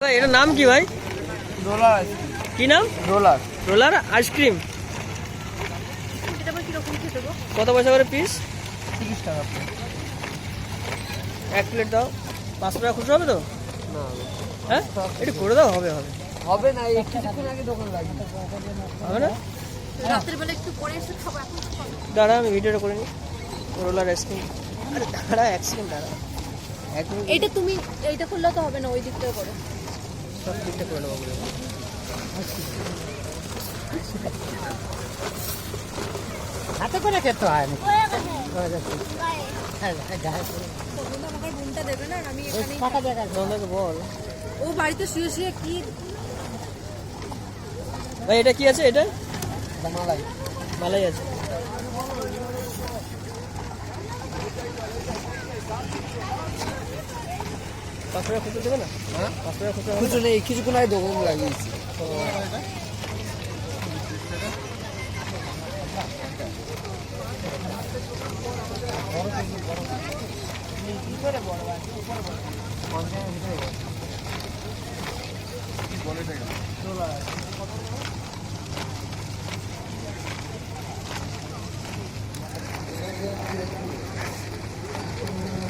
এটার নাম কি ভাই? রোলার কি নাম? রোলার। রোলার আইসক্রিম এটা কত পয়সা করে পিস তিরিশ টাকা। এক প্লেট দাও। পাঁচশো টাকা খুচরো হবে তো? না। হ্যাঁ? একটু করে দাও হবে হবে। হবে না কিছুক্ষণ আগে দোকান লাগবে। হবে না। দাঁড়া আমি ভিডিওটা করে নিই। রোলার আইসক্রিম আরে দাঁড়া এক সেকেন্ড দাঁড়া। এইটা তুমি এইটা করলে তো হবে না ওই দিকটাও করো। সব দিকটা করে নেব। হাতে করে খেতে হয় না রুমটা দেবে না আর আমি বল ও বাড়িতে শুয়ে শুয়ে কি ভাই এটা কি আছে এটা মালাই। মালাই আছে। পাঁচশো টাকা খুচরো দেবে না? হ্যাঁ? পাঁচশো টাকা খুচরো নেই কিছুক্ষণ আগে দোকান লাগিয়েছি।